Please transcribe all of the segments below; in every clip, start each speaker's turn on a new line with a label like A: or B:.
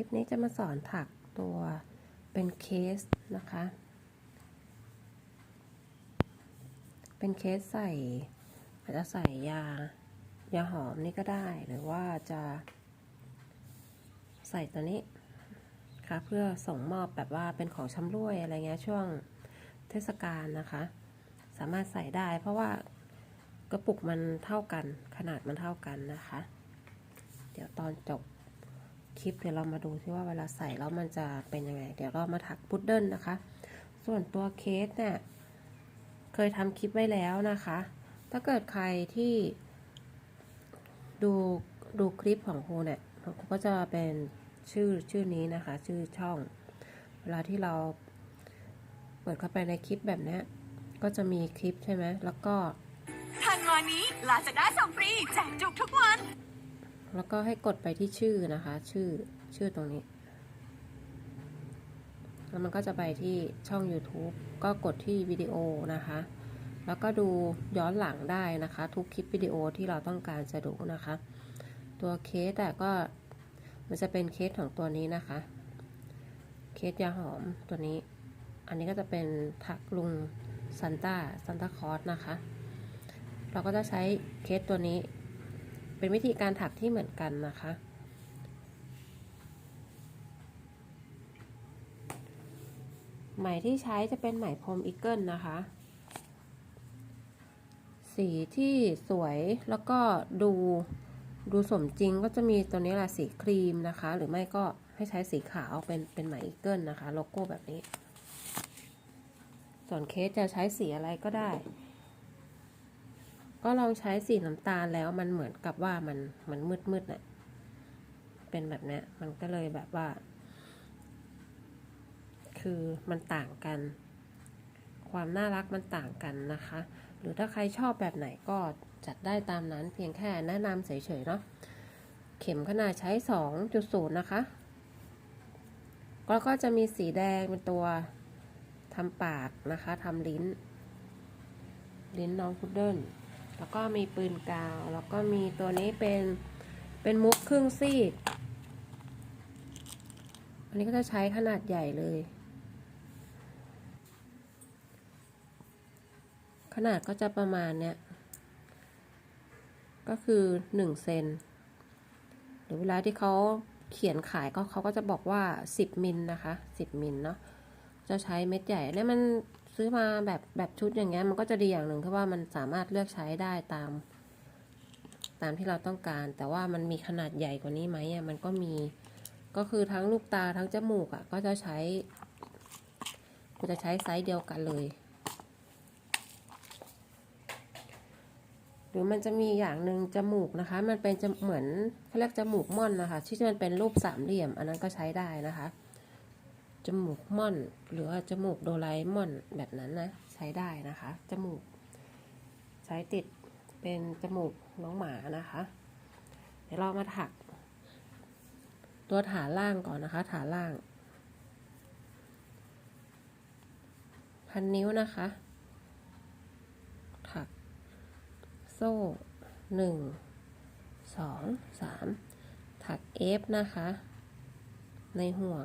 A: ลิปนี้จะมาสอนถักตัวเป็นเคสนะคะ เป็นเคสใส่อาจจะใส่ยายาหอมนี่ก็ได้หรือว่าจะใส่ตัวนี้ค่ะเพื่อส่งมอบแบบว่าเป็นของชำร่วยอะไรเงี้ยช่วงเทศกาลนะคะ สามารถใส่ได้เพราะว่ากระปุกมันเท่ากันขนาดมันเท่ากันนะคะ เดี๋ยวตอนจบ คลิปเดี๋ยวเรามาดูที่ว่าเวลาใส่แล้วมันจะเป็นยังไง เดี๋ยวเรามาถักพุดเดิ้ลนะคะ ส่วนตัวเคสเนี่ยเคยทำคลิปไว้แล้วนะคะ ถ้าเกิดใครที่ดูดูคลิปของครูเนี่ยก็จะเป็นชื่อชื่อนี้นะคะ ชื่อช่อง เวลาที่เราเปิดเข้าไปในคลิปแบบนี้ก็จะมีคลิปใช่ไหมแล้วก็
B: ทางงานนี้ลาซาด้าส่งฟรีแจกจุกทุกวัน
A: แล้วก็ให้กดไปที่ชื่อนะคะ ชื่อชื่อตรงนี้ แล้วมันก็จะไปที่ช่อง YouTube ก็กดที่วิดีโอนะคะ แล้วก็ดูย้อนหลังได้นะคะ ทุกคลิปวิดีโอที่เราต้องการจะดูนะคะ ตัวเคสแต่ก็มันจะเป็นเคสของตัวนี้นะคะ เคสยาหอมตัวนี้ อันนี้ก็จะเป็นถักลุงซันต้าซันต้าคอสนะคะ เราก็จะใช้เคสตัวนี้ เป็นวิธีการถักที่เหมือนกันนะคะ ไหมที่ใช้จะเป็นไหมพรมอีเกิลนะคะ สีที่สวยแล้วก็ดูดูสมจริงก็จะมีตัวนี้แหละสีครีมนะคะ หรือไม่ก็ให้ใช้สีขาวเป็นเป็นไหมอีเกิลนะคะ โลโก้แบบนี้ ส่วนเคสจะใช้สีอะไรก็ได้ ก็ลองใช้สีน้ำตาลแล้วมันเหมือนกับว่ามันมันมืดมืดๆน่ะ เป็นแบบนี้มันก็เลยแบบว่า คือมันต่างกัน ความน่ารักมันต่างกันนะคะ หรือถ้าใครชอบแบบไหนก็จัดได้ตามนั้นเพียงแค่แนะนำเฉยๆเนาะ เข็มขนาดใช้ 2.0 นะคะแล้วก็จะมีสีแดงเป็นตัวทำปากนะคะทำลิ้น ลิ้นน้องพุดเดิ้ล แล้วก็มีปืนกาว แล้วก็มีตัวนี้เป็นเป็นมุกครึ่งซีก อันนี้ก็จะใช้ขนาดใหญ่เลย ขนาดก็จะประมาณเนี้ย ก็คือหนึ่งเซนหรือเวลาที่เขาเขียนขายก็เขาก็จะบอกว่าสิบมิลนะคะสิบมิลเนาะจะใช้เม็ดใหญ่เนี่ยมัน ซื้อมาแบบแบบชุดอย่างเงี้ยมันก็จะดีอย่างหนึ่งคือว่ามันสามารถเลือกใช้ได้ตาม ตามที่เราต้องการ แต่ว่ามันมีขนาดใหญ่กว่านี้ไหมอะมันก็มีก็คือทั้งลูกตาทั้งจมูกอะ ก็จะใช้กูจะใช้ไซส์เดียวกันเลย หรือมันจะมีอย่างหนึ่งจมูกนะคะ มันเป็นจะเหมือนเขาเรียกจมูกม่อนนะคะ ที่มันเป็นรูปสามเหลี่ยม อันนั้นก็ใช้ได้นะคะ จมูกม่อน หรือว่าจมูกโดราเอมอนแบบนั้นนะ ใช้ได้นะคะ จมูก ใช้ติดเป็นจมูกน้องหมานะคะ เดี๋ยวเรามาถัก ตัวฐานล่างก่อนนะคะ ฐานล่าง พันนิ้วนะคะ ถัก โซ่หนึ่งสองสามถักเอฟนะคะ ในห่วง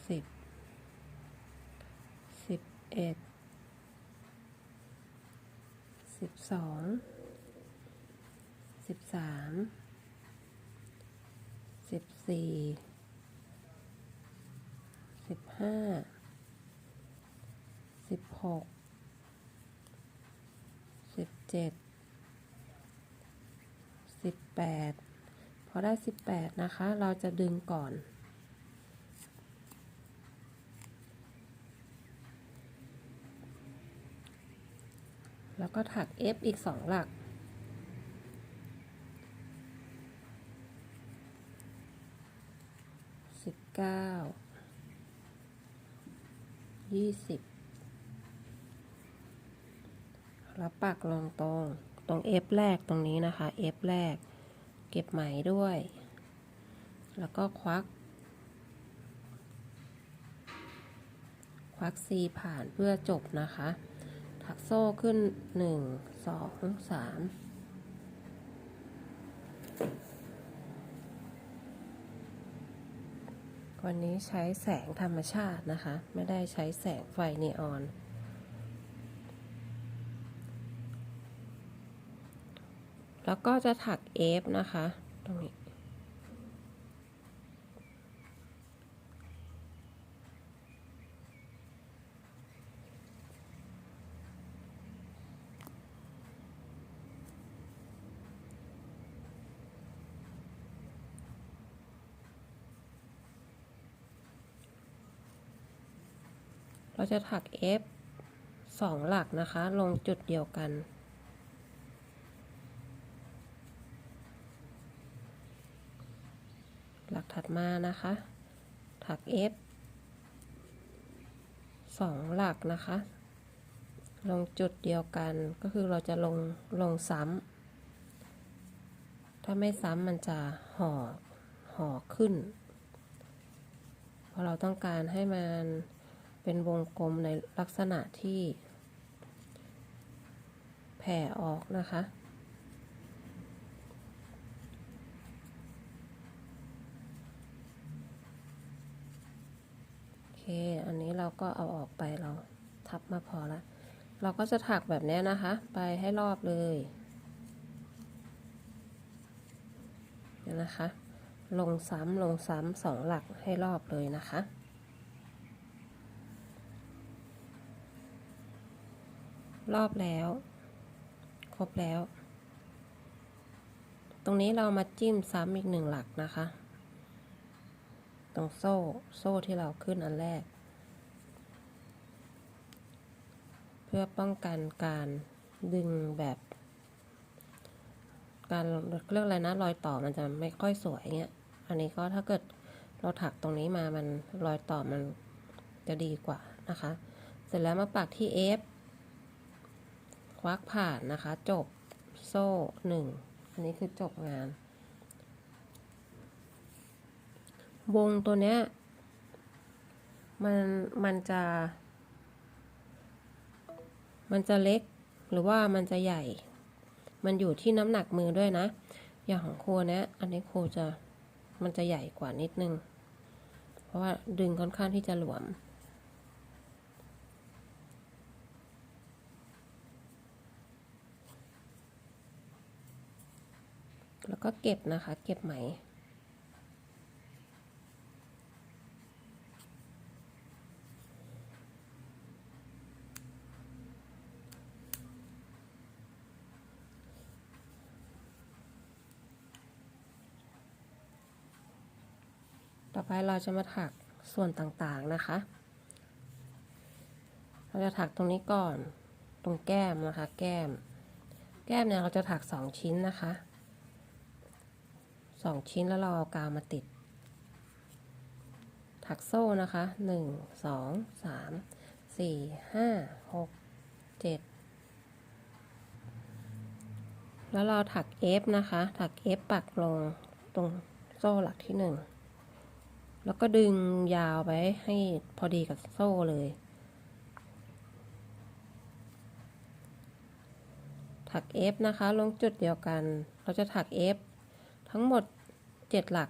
A: สิบสิบเอ็ดสิบสองสิบสามสิบสี่สิบห้าสิบหกสิบเจ็ดสิบแปดพอได้สิบแปดนะคะ เราจะดึงก่อน แล้วก็ถัก F อีกสองหลัก สิบเก้า ยี่สิบ แล้วปักลงตรง ตรง F แรกตรงนี้นะคะ F แรก เก็บไหมด้วย แล้วก็ควัก ควัก C ผ่านเพื่อจบนะคะ ถักโซ่ขึ้น1 2 3วันนี้ใช้แสงธรรมชาตินะคะ ไม่ได้ใช้แสงไฟนีออน แล้วก็จะถักเอฟนะคะ ตรงนี้ เราจะถัก F สองหลักนะคะ ลงจุดเดียวกัน หลักถัดมานะคะ ถัก F สองหลักนะคะ ลงจุดเดียวกันก็คือเราจะลงลงซ้ำถ้าไม่ซ้ำมันจะห่อห่อขึ้น เพราะเราต้องการให้มัน เป็นวงกลมในลักษณะที่แผ่ออกนะคะ โอเค อันนี้เราก็เอาออกไปเราทับมาพอละ เราก็จะถักแบบนี้นะคะ ไปให้รอบเลยเดี๋ยนะคะ ลงซ้ำลงซ้ำสองหลักให้รอบเลยนะคะ รอบแล้ว ครบแล้ว ตรงนี้เรามาจิ้มซ้ำอีกหนึ่งหลักนะคะ ตรงโซ่โซ่ที่เราขึ้นอันแรก เพื่อป้องกันการดึงแบบ การเรื่องอะไรนะรอยต่อมันจะไม่ค่อยสวยเงี้ย อันนี้ก็ถ้าเกิดเราถักตรงนี้มามันรอยต่อมันจะดีกว่านะคะ เสร็จแล้วมาปักที่ F ควักผ่านนะคะ จบโซ่หนึ่งอันนี้คือจบงาน วงตัวเนี้ยมันมันจะ มันจะเล็กหรือว่ามันจะใหญ่ มันอยู่ที่น้ำหนักมือด้วยนะ อย่างของครูเนี้ยอันนี้ครูจะมันจะใหญ่กว่านิดนึง เพราะว่าดึงค่อนข้างที่จะหลวม แล้วก็เก็บนะคะ เก็บไหม ต่อไปเราจะมาถักส่วนต่างๆนะคะ เราจะถักตรงนี้ก่อน ตรงแก้มนะคะ แก้ม แก้มเนี่ยเราจะถักสองชิ้นนะคะ สองชิ้นแล้วเราเอากาวมาติด ถักโซ่นะคะหนึ่งสองสามสี่ห้าหกเจ็ดแล้วเราถักเอฟนะคะ ถักเอฟปักลงตรงโซ่หลักที่หนึ่ง แล้วก็ดึงยาวไปให้พอดีกับโซ่เลย ถัก F นะคะ ลงจุดเดียวกัน เราจะถัก F ทั้งหมด 7 หลัก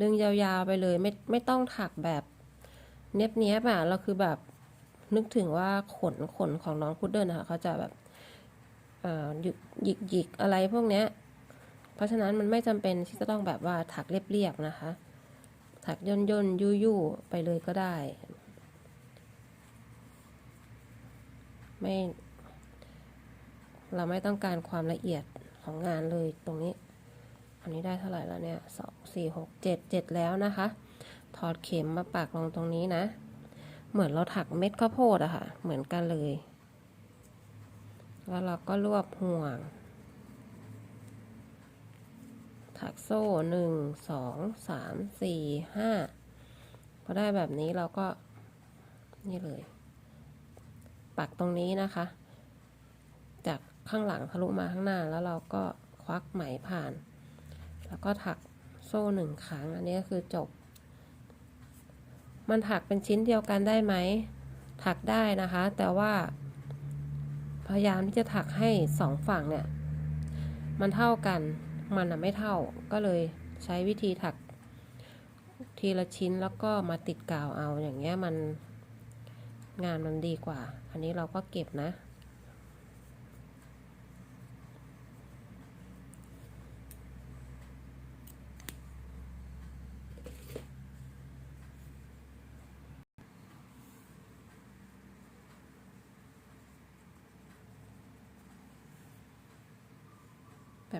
A: ดึงยาวๆไปเลยไม่ไม่ต้องถักแบบเนี้ยบเนี้ยบอะเราคือแบบนึกถึงว่าขนขนของน้องพุดเดิ้ลนะคะเขาจะแบบอ่อหยิกหยิกหยิกอะไรพวกเนี้ย เพราะฉะนั้นมันไม่จำเป็นที่จะต้องแบบว่าถักเรียบๆนะคะ ถักย่นย่นยุยุไปเลยก็ได้ ไม่ เราไม่ต้องการความละเอียดของงานเลยตรงนี้ อันนี้ได้เท่าไหร่แล้วเนี่ยสองสี่หกเจ็ดเจ็ดแล้วนะคะ ถอดเข็มมาปักลงตรงนี้นะ เหมือนเราถักเม็ดข้าวโพดอะค่ะ เหมือนกันเลย แล้วเราก็รวบห่วง ถักโซ่หนึ่งสองสามสี่ห้าพอได้แบบนี้เราก็นี่เลย ปักตรงนี้นะคะ จากข้างหลังทะลุมาข้างหน้าแล้วเราก็ควักไหมผ่าน แล้วก็ถักโซ่หนึ่งครั้ง อันนี้ก็คือจบ มันถักเป็นชิ้นเดียวกันได้ไหม ถักได้นะคะ แต่ว่า พยายามที่จะถักให้สองฝั่งเนี่ย มันเท่ากัน มันอะไม่เท่า ก็เลยใช้วิธีถักทีละชิ้นแล้วก็มาติดกาวเอาอย่างเงี้ยมันงานมันดีกว่า อันนี้เราก็เก็บนะ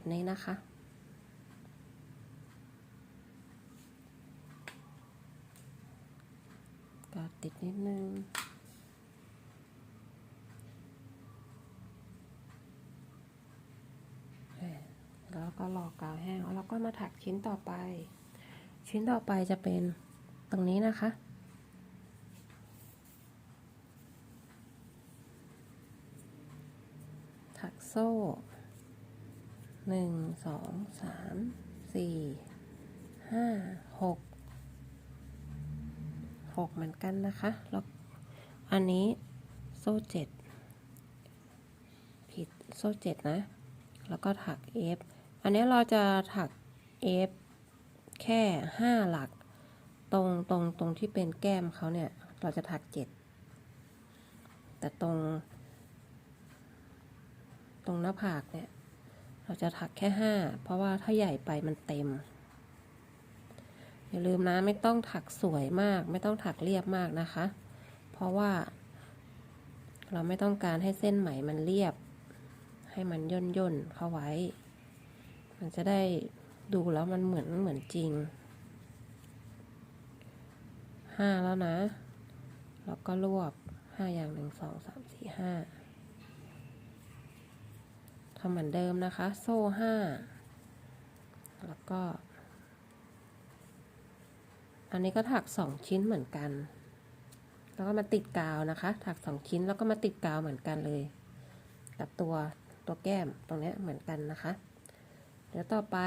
A: แบบนี้นะคะ ก็ติดนิดนึงแล้วก็รอกาวแห้ง แล้วก็มาถักชิ้นต่อไป ชิ้นต่อไปจะเป็นตรงนี้นะคะถักโซ่ หนึ่งสองสามสี่ห้าหกหกเหมือนกันนะคะแล้วอันนี้โซ่เจ็ดผิดโซ่เจ็ดนะ แล้วก็ถักเอฟอันนี้เราจะถักเอฟแค่ห้าหลัก ตรงตรงตรงที่เป็นแก้มเขาเนี่ย เราจะถักเจ็ดแต่ตรง ตรงหน้าผากเนี่ย เราจะถักแค่ห้าเพราะว่าถ้าใหญ่ไปมันเต็ม อย่าลืมนะไม่ต้องถักสวยมาก ไม่ต้องถักเรียบมากนะคะ เพราะว่า เราไม่ต้องการให้เส้นไหมมันเรียบ ให้มันย่นย่นเข้าไว้ มันจะได้ดูแล้วมันเหมือนเหมือนจริงห้าแล้วนะ แล้วก็รวบห้าอย่างหนึ่งสองสามสี่ห้าำเหมือนเดิมนะคะ โซ่ห้าแล้วก็ อันนี้ก็ถักสองชิ้นเหมือนกัน แล้วก็มาติดกาวนะคะ ถักสองชิ้นแล้วก็มาติดกาวเหมือนกันเลย กับตัวตัวแก้มตรงนี้เหมือนกันนะคะ เดี๋ยวต่อไป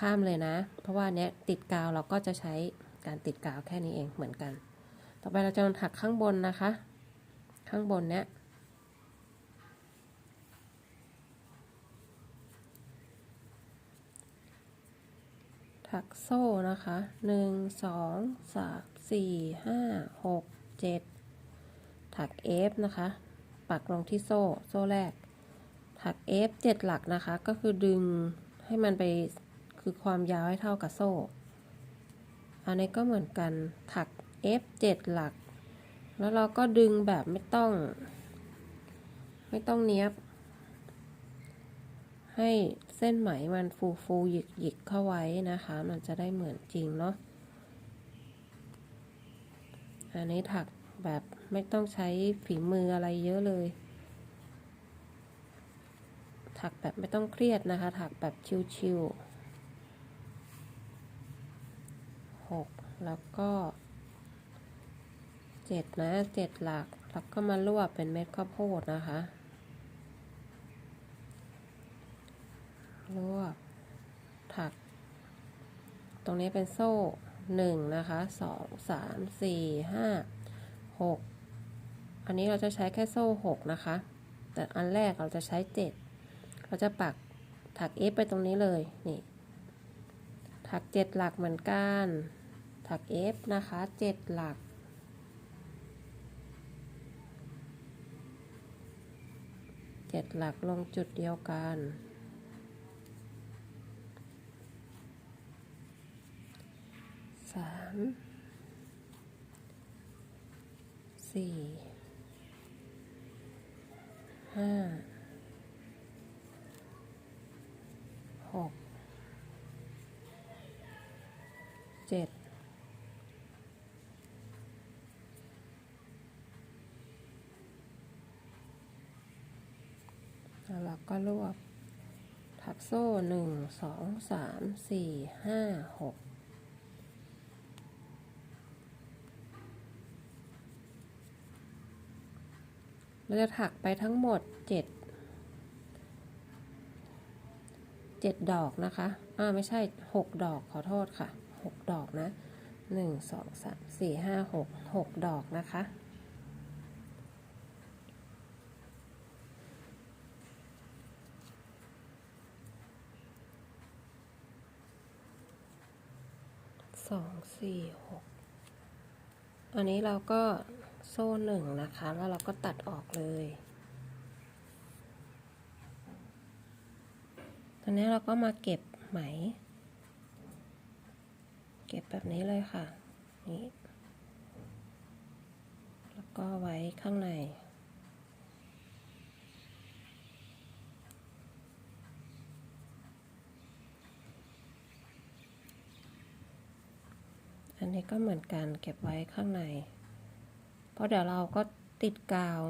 A: ข้ามเลยนะ เพราะว่าเนี้ยติดกาวเราก็จะใช้การติดกาวแค่นี้เองเหมือนกัน ต่อไปเราจะถักข้างบนนะคะ ข้างบนเนี้ย ถักโซ่นะคะหนึ่งสองสามสี่ห้าหกเจ็ดถักเอฟนะคะ ปักลงที่โซ่ โซ่แรก ถักเอฟเจ็ดหลักนะคะ ก็คือดึงให้มันไป คือความยาวให้เท่ากับโซ่ อันนี้ก็เหมือนกัน ถัก F เจ็ดหลัก แล้วเราก็ดึงแบบไม่ต้อง ไม่ต้องเนี้ยบ ให้ เส้นไหมมันฟูฟูหยิกหยิกเข้าไว้นะคะ มันจะได้เหมือนจริงเนาะ อันนี้ถักแบบไม่ต้องใช้ฝีมืออะไรเยอะเลย ถักแบบไม่ต้องเครียดนะคะ ถักแบบชิวๆหกแล้วก็เจ็ดนะเจ็ดหลัก แล้วก็มารวบเป็นเม็ดข้าวโพดนะคะ รวบถัก ตรงนี้เป็นโซ่หนึ่งนะคะสองสามสี่ห้าหกอันนี้เราจะใช้แค่โซ่หกนะคะ แต่อันแรกเราจะใช้เจ็ดเราจะปักถักเอฟไปตรงนี้เลยนี่ถักเจ็ดหลักเหมือนกัน ถักเอฟนะคะเจ็ดหลักเจ็ดหลักลงจุดเดียวกัน สามสี่ห้าหกเจ็ดแล้วก็รวบทับโซ่หนึ่งสองสามสี่ห้าหก เราจะถักไปทั้งหมดเจ็ดเจ็ดดอกนะคะ อ่าไม่ใช่หกดอกขอโทษค่ะหกดอกนะหนึ่งสองสามสี่ห้าหกหกดอกนะคะสองสี่หกอันนี้เราก็ โซ่หนึ่งนะคะ แล้วเราก็ตัดออกเลย ตอนนี้เราก็มาเก็บไหม เก็บแบบนี้เลยค่ะ นี่ แล้วก็ไว้ข้างในอันนี้ก็เหมือนกันเก็บไว้ข้างใน เพราะเดี๋ยวเราก็ติดกาว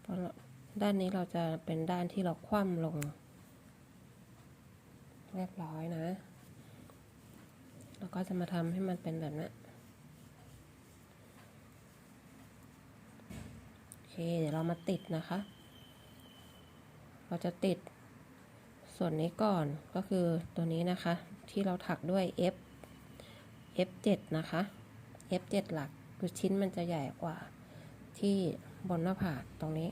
A: เพราะด้านนี้เราจะเป็นด้านที่เราคว่ำลง เรียบร้อยนะเราก็จะมาทำให้มันเป็นแบบนี้นโอเค เดี๋ยวเรามาติดนะคะ เราจะติดส่วนนี้ก่อนก็คือตัวนี้นะคะ ที่เราถักด้วย F F7 นะคะ F7 หลักคือชิ้นมันจะใหญ่กว่าที่บนหน้าผากตรงนี้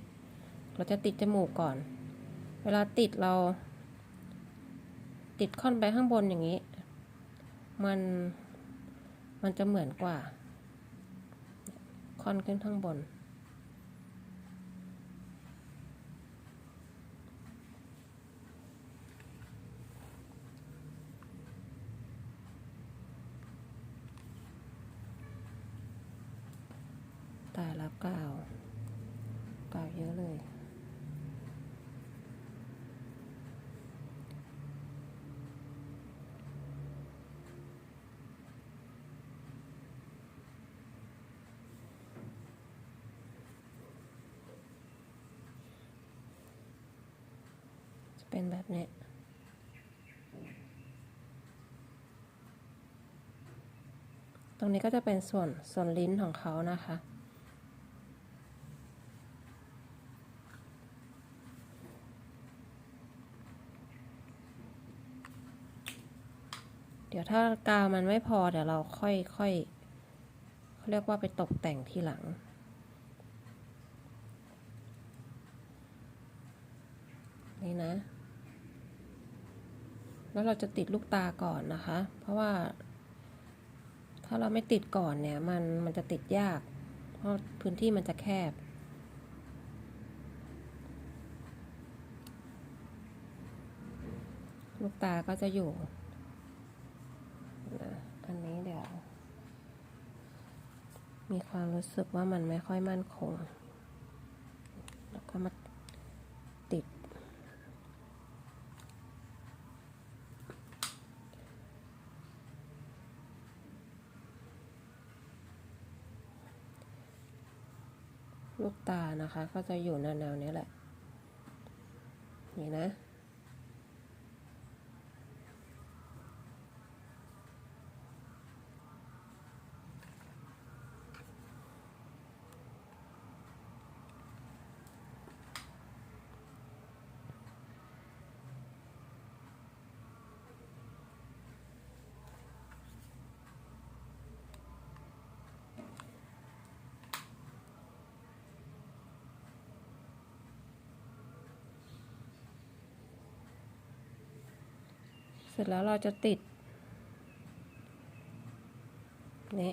A: เราจะติดจมูกก่อน เวลาติดเรา ติดค่อนไปข้างบนอย่างนี้ มันมันจะเหมือนกว่า ค่อนขึ้นข้างบน ตายแล้ว กาว กาวเยอะเลย จะเป็นแบบนี้ตรงนี้ก็จะเป็นส่วนส่วนลิ้นของเขานะคะ ดี๋ยวถ้ากาวมันไม่พอเดี๋ยวเราค่อยค่อยเขาเรียกว่าไปตกแต่งทีหลัง นี่นะ แล้วเราจะติดลูกตาก่อนนะคะ เพราะว่า ถ้าเราไม่ติดก่อนเนี่ยมันมันจะติดยาก เพราะพื้นที่มันจะแคบลูกตาก็จะอยู่ อันนี้เดี๋ยว มีความรู้สึกว่ามันไม่ค่อยมั่นคง แล้วก็มาติด ลูกตานะคะ ก็จะอยู่แนวๆนี้แหละ นี่นะ ร็จแล้วเราจะติดนี่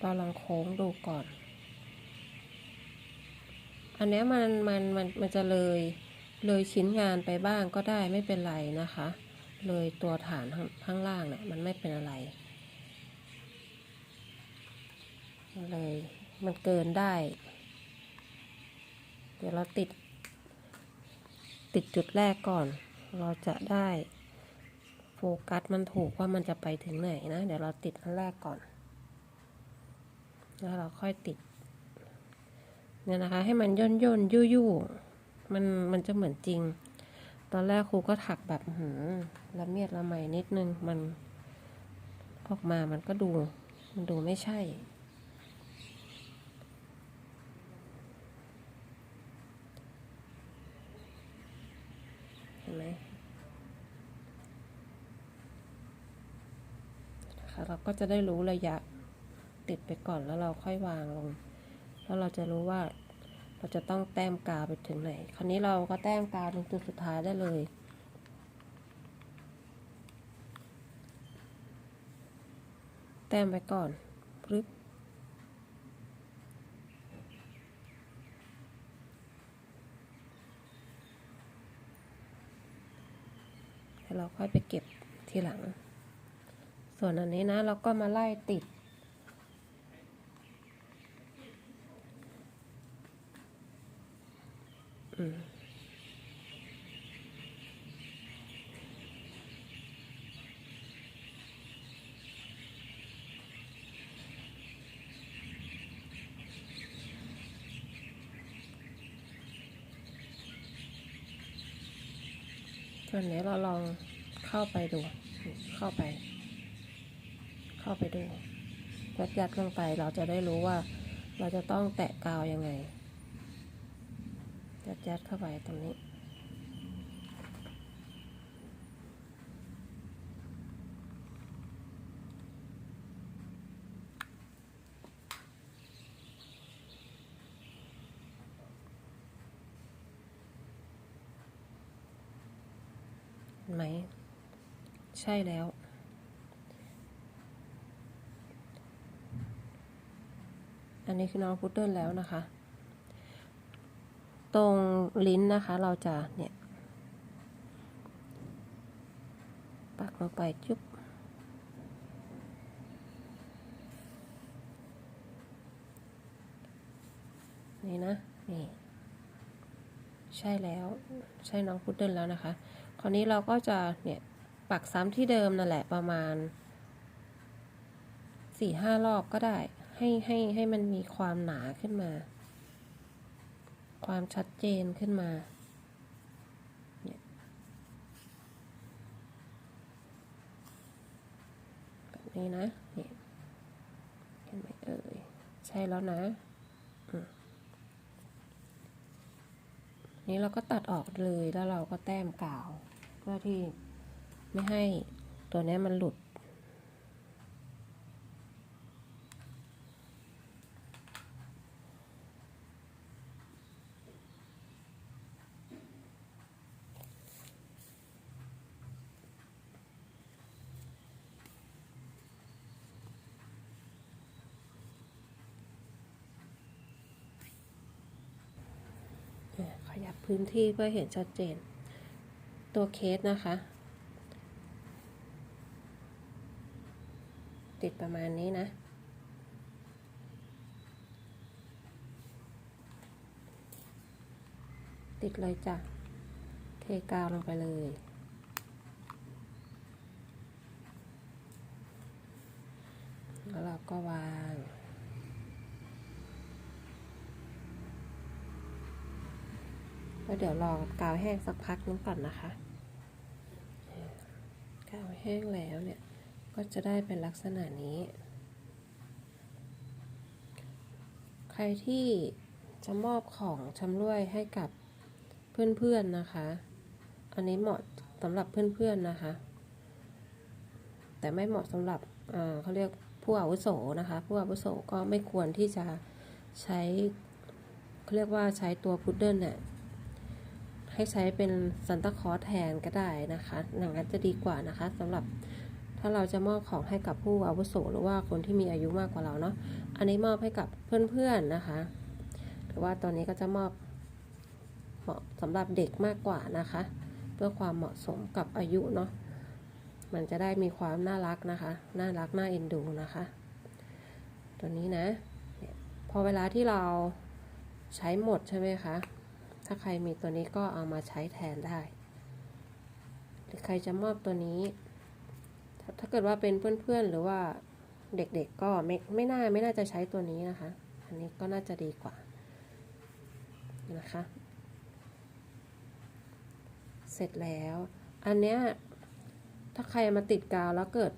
A: เราลองโค้งดูก่อน อันนี้มันมันมันมันจะเลยเลยชิ้นงานไปบ้างก็ได้ไม่เป็นไรนะคะ เลยตัวฐานข้างางล่างเนี่ยมันไม่เป็นอะไร เลยมันเกินได้ เดี๋ยวเราติด ติดจุดแรกก่อน เราจะได้โฟกัสมันถูกว่ามันจะไปถึงไหนนะ เดี๋ยวเราติดอันแรกก่อน แล้วเราค่อยติด เนี่ยนะคะ ให้มันย่นย่นยู่ยู่มันมันจะเหมือนจริง ตอนแรกครูก็ถักแบบหืมละเมียดละไมนิดนึง มันออกมามันก็ดู มันดูไม่ใช่ เห็นไหมนะคะ เราก็จะได้รู้ระยะติดไปก่อนแล้วเราค่อยวางลง แล้วเราจะรู้ว่าเราจะต้องแต้มกาวไปถึงไหน คราวนี้เราก็แต้มกาวตรงจุดสุดท้ายได้เลยแต้มไปก่อนปึ๊บแล้วเราค่อยไปเก็บทีหลัง ส่วนอันนี้นะเราก็มาไล่ติด อืมส่วนนี้เราลองเข้าไปดู เข้าไป เข้าไปดูยัดยัดลงไปเราจะได้รู้ว่าเราจะต้องแตะกาวยังไงยัดยัดเข้าไปตรงนี้ ไหม ใช่แล้ว อันนี้คือน้องพุดเดิ้ลแล้วนะคะ ตรงลิ้นนะคะเราจะเนี่ยปักลงไปจุ๊บนี่นะนี่ใช่แล้วใช่น้องพุดเดิ้ลแล้วนะคะ คราวนี้เราก็จะเนี่ยปักซ้ำที่เดิมนั่นแหละประมาณสี่ห้ารอบก็ได้ ให้ให้ให้มันมีความหนาขึ้นมา ความชัดเจนขึ้นมาเนี่ยแบบนี้นะนี่เห็นไหมเอ่ยใช่แล้วนะนี้เราก็ตัดออกเลยแล้วเราก็แต้มกาว เพื่อที่ไม่ให้ตัวนี้มันหลุด เนี่ยขยับ พื้นที่เพื่อเห็นชัดเจน ตัวเคสนะคะ ติดประมาณนี้นะ ติดเลยจ้ะ เทกาวลงไปเลยแล้วเราก็วาง แล้วเดี๋ยวรอกาวแห้งสักพักนึงก่อนนะคะกาวแห้งแล้วเนี่ยก็จะได้เป็นลักษณะนี้ ใครที่จะมอบของชำร่วยให้กับเพื่อนๆนะคะ อันนี้เหมาะสำหรับเพื่อนๆนะคะ แต่ไม่เหมาะสำหรับเขาเรียกผู้อาวุโสนะคะ ผู้อาวุโสก็ไม่ควรที่จะใช้เขาเรียกว่าใช้ตัวพุดเดิ้ลเนี่ย ให้ใช้เป็นซันตาคลอสแทนก็ได้นะคะอย่างนั้นจะดีกว่านะคะสำหรับถ้าเราจะมอบของให้กับผู้อาวุโสหรือว่าคนที่มีอายุมากกว่าเราเนาะอันนี้มอบให้กับเพื่อนๆนะคะ หรือว่าตอนนี้ก็จะมอบเหมาะสำหรับเด็กมากกว่านะคะ เพื่อความเหมาะสมกับอายุเนาะมันจะได้มีความน่ารักนะคะ น่ารักน่าเอ็นดูนะคะ ตัวนี้นะ พอเวลาที่เราใช้หมดใช่ไหมคะ ถ้าใครมีตัวนี้ก็เอามาใช้แทนได้ หรือใครจะมอบตัวนี้ถ้าถ้าเกิดว่าเป็นเพื่อนๆหรือว่าเด็กๆก็ไม่ไม่น่าไม่น่าจะใช้ตัวนี้นะคะ อันนี้ก็น่าจะดีกว่านะคะ เสร็จแล้ว อันเนี้ยถ้าใครมาติดกาวแล้วเกิด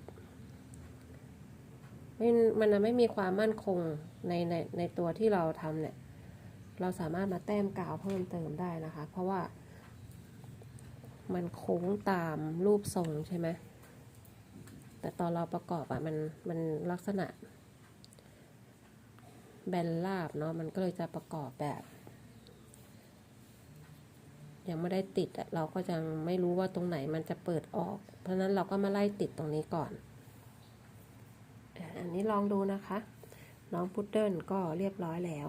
A: ไม่มันไม่มีความมั่นคงในในในตัวที่เราทำเนี่ย เราสามารถมาแต้มกาวเพิ่มเติมได้นะคะ เพราะว่า มันโค้งตามรูปทรงใช่ไหมแต่ตอนเราประกอบอะมันมันลักษณะ แบนราบเนาะมันก็เลยจะประกอบแบบ ยังไม่ได้ติดอะเราก็ยังไม่รู้ว่าตรงไหนมันจะเปิดออก เพราะนั้นเราก็มาไล่ติดตรงนี้ก่อน อันนี้ลองดูนะคะ น้องพุดเดิ้ลก็เรียบร้อยแล้ว